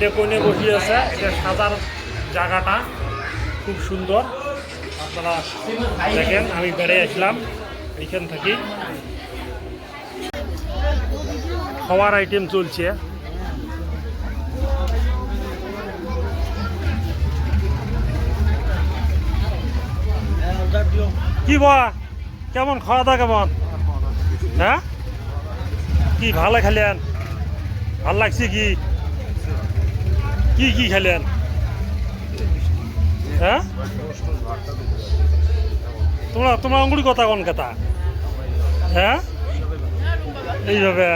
এটা বসিয়ে আছে। এটা সাজার জায়গাটা খুব সুন্দর। আপনারা দেখেন, আমি বেড়ে আসলাম। এইখান থেকে খাওয়ার আইটেম চলছে। কি বা কেমন? খাওয়া দাওয়া কেমন? হ্যাঁ? কি, ভালো খেলেন? ভালো লাগছে কি? কি কি খেলেন? হ্যাঁ? তোমরা তোমরা অঙ্গুরি কথা কোন কথা? হ্যাঁ? এইভাবে।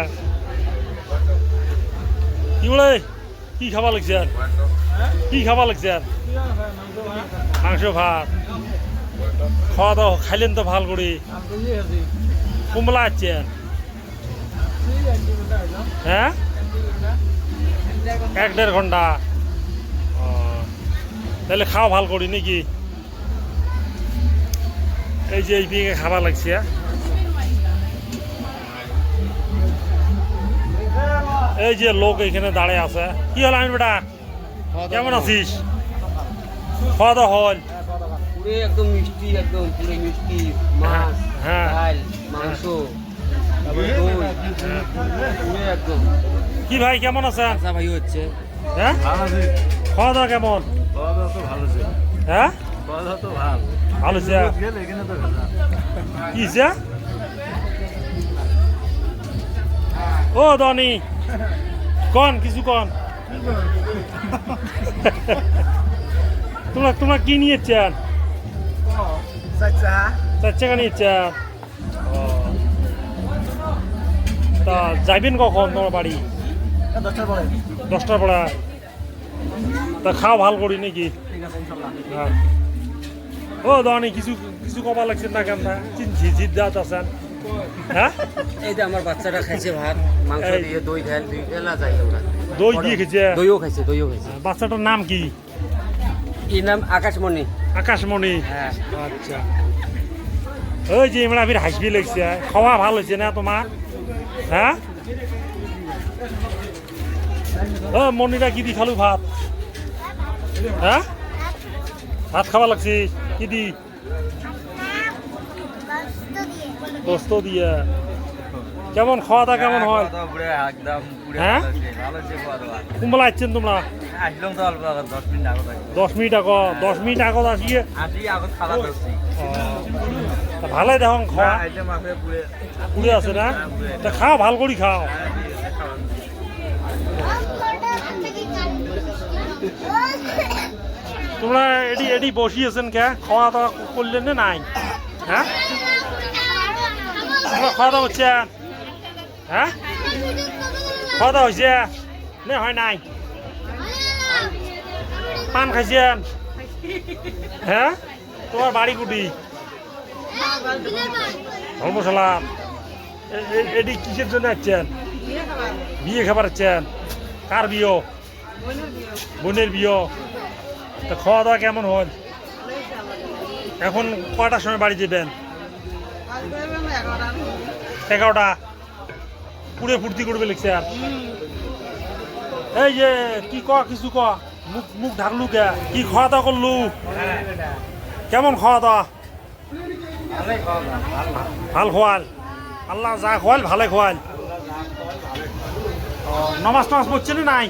কি বলে কি খাবা লাগছে কি খাবা লাগছে মাংস, ভাত। খাওয়া দাওয়া, খাইলেন তো ভালো করে। কুমলা আছেন হ্যাঁ? এক দেড় ঘণ্টা তাহলে খাওয়া ভালো করি নাকি এই যে এই দিকে খাবার লাগছে এই যে লোক এখানে দাঁড়িয়ে আছে কি হল আমি বেটা? কেমন আছিস? খাওয়া দাওয়া হল? একদম মিষ্টি একদম পুরে মিষ্টি মাছ হ্যাঁ। ডাল মাংস পুরে একদম। কি ভাই কেমন আছেন? আশা ভাই হচ্ছে। হ্যাঁ? খাওয়া দাওয়া কেমন? হ্যাঁ? ভালো। আছে কি যে ও দনি কন কিছু কন? তোমরা তোমরা কি নিয়েছেন চার নিয়েছেন তা যাইবেন কখন তোমার বাড়ি? দশটার পরে। তা খাওয়া ভালো করি নাকি? হ্যাঁ। ও দনি কিছু কিছু কবা লাগছে না কেন না চিনছি জিদ্দাত আছেন। হ্যাঁ? এই যে আমার বাচ্চাটা খাইছে ভাত মাংস। দিয়ে দই খেল দুই খেলা যাই ওরা। দই দিয়ে খেয়েছে দইও খাইছে দইও খাইছে। বাচ্চাটার নাম কি? কি নাম আকাশমণি। আকাশমণি? হ্যাঁ। আচ্ছা। ওই যে ইমরা ফির হাসবি লাগছে খাওয়া ভালো হয়েছে না তোমার? হ্যাঁ? ও মনিরা কি দি খালু ভাত? হ্যাঁ? ভাত খাওয়া লাগছে। কি দি? দোস্ত দিয়ে। কেমন খাওয়া দাওয়া কেমন হয় হ্যাঁ? দাওয়া কুম্বলা আসছেন তোমরা? দশ মিনিট আগত দশ মিনিট আগত আসিয়ে ভালোই দেখুন খাওয়া পুড়ে আছে না? তা খাও ভালো করে খাও। তোমরা এডি এডি বসিয়েছেন কে? খাওয়া দাওয়া করলেন না নাই? হ্যাঁ? খাওয়া দাওয়া হচ্ছে হ্যাঁ? খাওয়া দাওয়া হয়েছে না হয় নাই? পান খাইছেন? হ্যাঁ? তোমার বাড়ি কুটি? ধর্মশালা এ- এ- এডি কিসের জন্য আসছেন? বিয়ে খাবার আসছেন? কার বিয়ে? বোনের বিয়ে। তা খাওয়া দাওয়া কেমন হল এখন কটার সময় বাড়ি যাবেন? এগারোটা। পুরে ফুর্তি করবে লিখছে আর। এই যে কি ক কিছু ক? মুখ মুখ ঢাকলু কে? কি খাওয়া দাওয়া করলু? কেমন খাওয়া দাওয়া? ভালো খোয়াল আল্লাহ যা খোয়াল ভালে খোয়াল নামাজ টামাজ না নাই?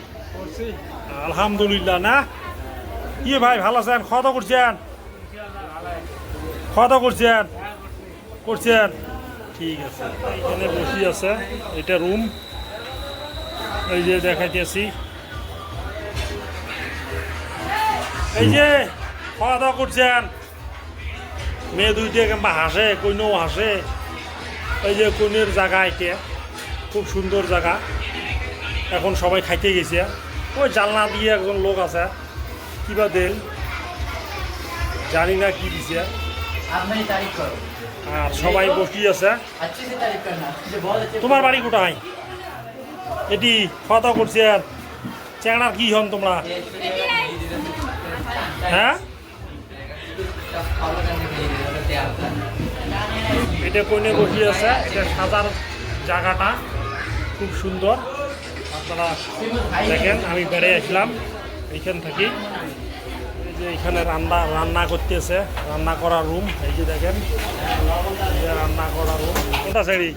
আলহামদুলিল্লাহ, না? কি ভাই, ভালো আছেন? খাওয়া করছেন খাওয়া করছেন করছেন ঠিক আছে এখানে বসি আছে এটা রুম এই যে দেখাইতেছি এই যে খাওয়া দাওয়া করছেন মেয়ে দুইটা কিংবা হাসে কইনও হাসে। এই যে কইনের জায়গা এটা খুব সুন্দর জায়গা। এখন সবাই খাইতে গেছে। ওই জানলা দিয়ে একজন লোক আছে কিবা দেন জানি না কি দিছে। আর সবাই বসি আছে। তোমার বাড়ি কোথায়? এটি খাওয়া দাওয়া করছে আর। চেংড়ার কি হন তোমরা? হ্যাঁ? এটা কোনে বসি আছে। এটা সাজার জায়গাটা খুব সুন্দর। আপনারা দেখেন আমি বেড়ে আসলাম এইখান থাকি এই যে এখানে রান্না রান্না করতেছে রান্না করা রুম এই যে দেখেন রান্না করা রুম কোনটা সাইডি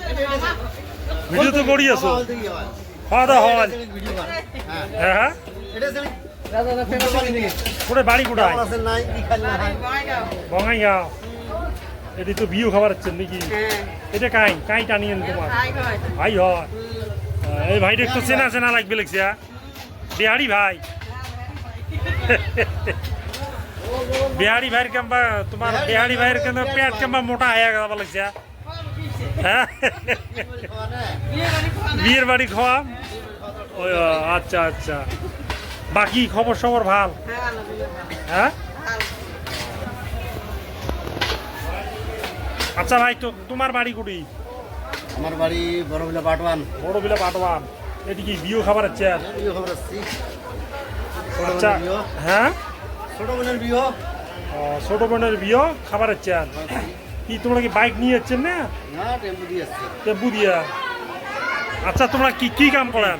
ভিডিও তো করি আছো খাওয়া দাওয়া হয় হ্যাঁ। হ্যাঁ কোথায়? বাড়ি কোথায় বঙ্গাইগাঁও এটি তো বিয়ে খাবার হচ্ছেন নাকি? এটা কাই? কাই টানিয়েন তোমার? ভাই হয়। এই ভাইটা একটু চেনা চেনা লাগবে লাগছে হ্যাঁ? বিহারি ভাই। বিহারি ভাইয়ের কেমবা তোমার বিহারি ভাইয়ের কেন পেট কেমবা মোটা হয়ে গেল লাগছে হ্যাঁ? বিয়ের বাড়ি খাওয়া ও, আচ্ছা আচ্ছা। বাকি খবর সবর ভালো? হ্যাঁ আচ্ছা ভাই তো তোমার বাড়ি কুড়ি আমার বাড়ি বড়বিলা পাটওয়ান বড় বিলা পাটওয়ান এটি কি বিয়ে খাবার চেয়ার বিয়ে খবর আসছি আচ্ছা হ্যাঁ? ছোট বোনের বিয়ে ও, ছোট বোনের বিয়ে খাবারের চেয়ার কি তোমরা কি বাইক নিয়ে যাচ্ছেন না? না টেম্পু দিয়ে টেম্পু দিয়া। আচ্ছা তোমরা কি কি কাম করেন?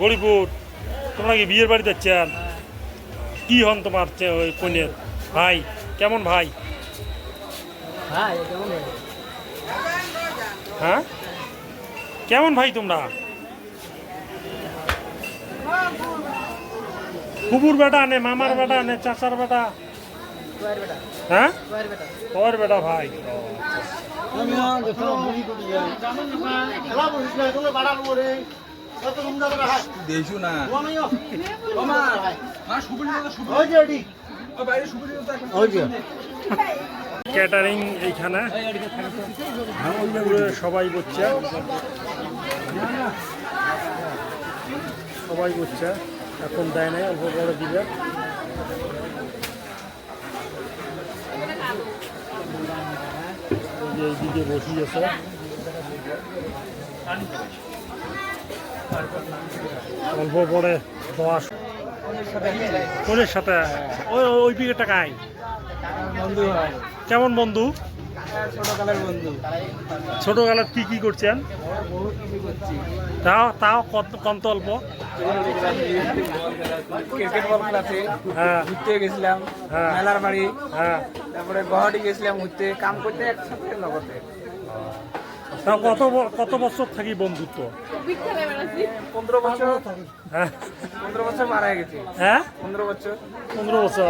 গরিপুর তোমরা কি বিয়ের বাড়িতে যাচ্ছেন কি হন তোমার ওই কনের? ভাই কেমন ভাই? হ্যাঁ? কেমন ভাই তোমরা? কুবুর বেটা নে মামার বেটা নে চাচার বেটা? হ্যাঁ? তোর বেটা। ভাই। বাড়া দেখছ না ক্যাটারিং এইখানে। পুরো সবাই করছে সবাই করছে এখন দেয় নাই অল্প করে দিবে। এইদিকে বসিয়েছে অল্প পরে দশ। কোনের সাথে? ওই ওই দিকে টাকায় বন্ধু কেমন বন্ধু? ছোটকালের বন্ধু। ছোটবেলার কি কি করছেন? তাও তাও কত কত অল্প? ক্রিকেট বল খেলাতে। হ্যাঁ। ঘুরতে গেছিলাম। হ্যাঁ। মেলার বাড়ি। হ্যাঁ। তারপরে গুয়াহাটি গেছিলাম ঘুরতে। কাম করতে একসাথে লগতে। তাও কত কত বছর থাকি বন্ধুত্ব? পনেরো বছর। হ্যাঁ। পনেরো বছর মারা গেছে। হ্যাঁ? পনেরো বছর। পনেরো বছর।